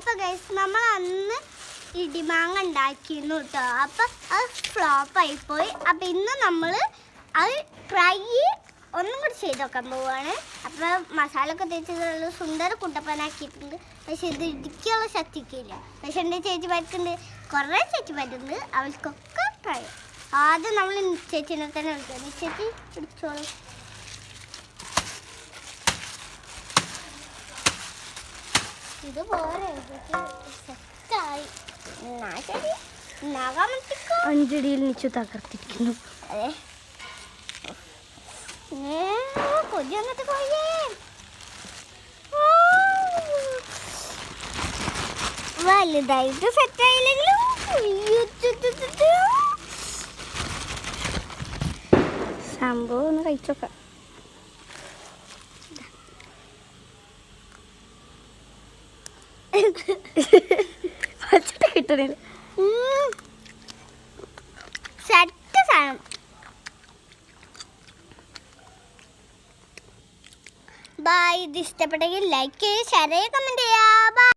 അപ്പൊ ഗൈസ് നമ്മൾ അന്ന് ഇടിമാങ്ങ ഉണ്ടാക്കിയിരുന്നു കേട്ടോ അപ്പൊ അത് ഫ്ലോപ്പ് പോയി അപ്പൊ ഇന്ന് നമ്മൾ അത് ട്രൈ ഒന്നും കൂടി ചെയ്ത് നോക്കാൻ പോവാണ്. അപ്പൊ മസാല ഒക്കെ തേച്ച് സുന്ദര കുട്ടപ്പനാക്കിയിട്ടുണ്ട് പക്ഷെ ഇത് ഇടിക്കുള്ള ശക്തിക്കില്ല പക്ഷെ എന്റെ ചേച്ചിമാർക്കുണ്ട് കുറേ ചേച്ചിമാരുണ്ട് അവൾക്കൊക്കെ ട്രൈ ആദ്യം നമ്മൾ ചേച്ചിനെ തന്നെ വിളിക്കാം. ചേച്ചി പിടിച്ചോളൂ. ഇത് പോരെ സെറ്റായി. അഞ്ചടിയിൽ നിച്ചു തകർത്തിരിക്കുന്നു. അതെ. കൊതി പോയേ. ഓ. വലുതായിട്ട് സെറ്റായില്ലെങ്കിലും. സംഭവം ഒന്ന് കഴിച്ചോക്കാം. വച്ചിട്ട് കിട്ടണില്ല. സെറ്റ് സാധനം. ബൈ ഇത് ഇഷ്ടപ്പെട്ടെങ്കിൽ ലൈക്ക് ചെയ്യുക ഷെയർ ചെയ്യുക കമന്റ് ചെയ്യുക.